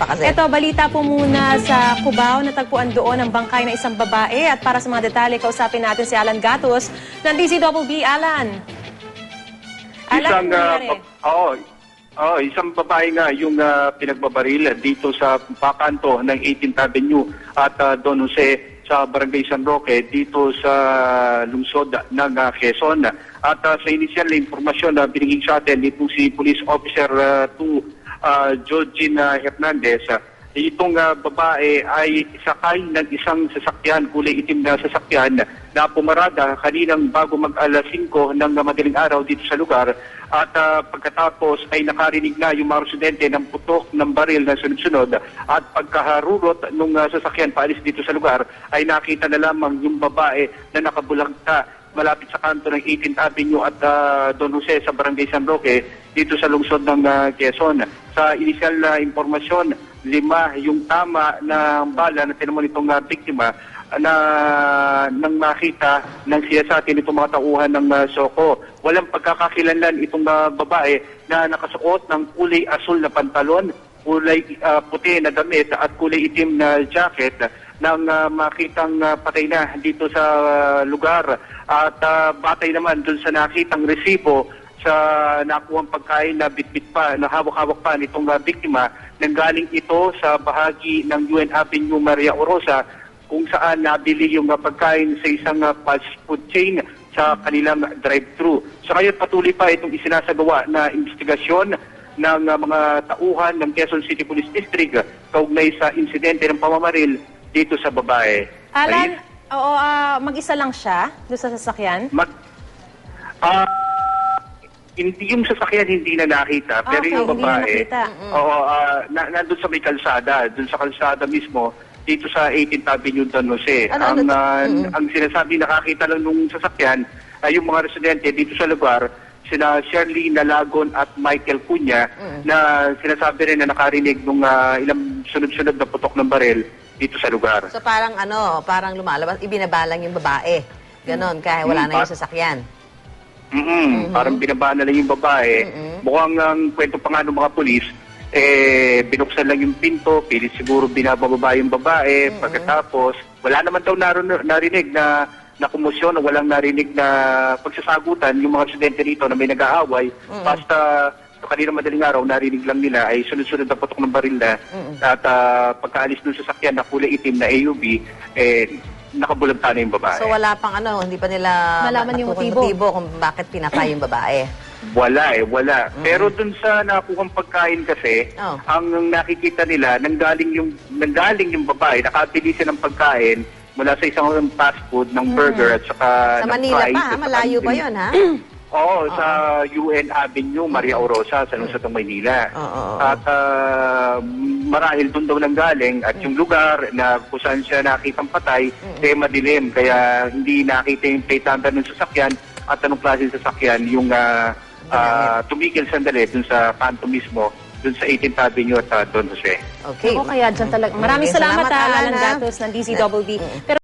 pa kasi. Ito, balita po muna sa Cubao, natagpuan doon ang bangkay ng isang babae. At para sa mga detalye, kausapin natin si Alan Gatos ng DCWB. Alan. Alan, Isang, pa- oo, oo, isang babae nga yung ah, pinagbabaril dito sa pakanto ng 18th Avenue at ah, Don Jose sa Barangay San Roque dito sa lungsod ng ah, Quezon. At ah, sa initial na impormasyon na biniging sa atin itong si Police Officer 2 uh, Georgina Hernandez, ah, itong ah, babae ay sakay ng isang sasakyan, kulay itim na sasakyan na pumarada kaninang bago mag alas 5 ng madaling araw dito sa lugar. At ah, pagkatapos ay nakarinig na yung mga residente ng putok ng baril na sunod-sunod. At pagkaharurot ng sasakyan paalis dito sa lugar ay nakita na lamang yung babae na nakabulagta malapit sa kanto ng 18th Avenue at ah, Don Jose sa Barangay San Roque dito sa lungsod ng ah, Quezon. Sa initial na impormasyon, lima yung tama na bala na tinamon itong ah, biktima na nang makita ng siya sa atin itong mga tauhan ng ah, Soko. Walang pagkakakilanlan itong ah, babae na nakasuot ng kulay asul na pantalon, kulay ah, puti na damit at kulay itim na jacket nang ah, makitang ah, patay na dito sa ah, lugar at ah, batay naman dun sa nakitang resibo sa nakuhang pagkain na bitbit pa, na hawak-hawak pa nitong ah, biktima, nanggaling ito sa bahagi ng UN Avenue Maria Orosa kung saan nabili yung ah, pagkain sa isang ah, fast food chain sa kanilang drive-thru. So ngayon patuloy pa itong isinasagawa na investigasyon ng ah, mga tauhan ng Quezon City Police District kaugnay sa insidente ng pamamaril dito sa babae. Alan, Ayun. oo, ah, mag-isa lang siya doon sa sasakyan? Mag, ah, hindi yung sasakyan hindi na nakita, pero Okay, yung hindi na babae, nakita. oo, ah, na, nandun sa may kalsada, dun sa kalsada mismo, dito sa 18th Avenue Don Jose. Ano, ang, ano, ah, ang sinasabi nakakita lang nung sasakyan ay yung mga residente dito sa lugar, sina Shirley Nalagon at Michael Cunha, na sinasabi rin na nakarinig nung ah, ilang sunod-sunod na putok ng baril dito sa lugar. So parang ano, parang lumalabas, ibinabalang yung babae. Ganon, kahit wala na yung sasakyan. mm Parang binabaan na lang yung babae. Mm-mm. Mukhang ang kwento pa nga ng mga polis, eh, binuksan lang yung pinto, pilit siguro binababa yung babae, pagkatapos, wala naman daw narin- narinig na na kumusyon o walang narinig na pagsasagutan yung mga residente rito na may nag-aaway. Basta kanina madaling araw, narinig lang nila ay sunod-sunod na putok ng baril na at ah, pagkaalis dun sa sakyan na kulay itim na AUV, eh, nakabulagta na yung babae. So wala pang ano, hindi pa nila Malaman yung natukoy motibo. kung bakit pinatay yung babae. Wala eh, wala. Pero dun sa nakuhang pagkain kasi, Oh. ang nakikita nila, nanggaling yung, nanggaling yung babae, nakabili siya ng pagkain mula sa isang fast food ng burger at saka Sa ng Manila fries pa, at ha? saka malayo ng pa yun, ha? Oo, sa UN Avenue, Maria Orosa, sa lungsod ng Maynila. Oo, oo, oo. At ah, marahil doon daw nanggaling at yung lugar na kung saan siya nakitang patay, eh madilim. Kaya hindi nakita yung plate number ng sasakyan at anong klase ng sasakyan yung ah, ah, tumigil sandali dun sa kanto mismo, dun sa 18th Avenue at ah, Don Jose. Okay. Ako kaya dyan talaga. Maraming Okay, salamat, salamat, ah, Alan? Gatos ng DCWB. Pero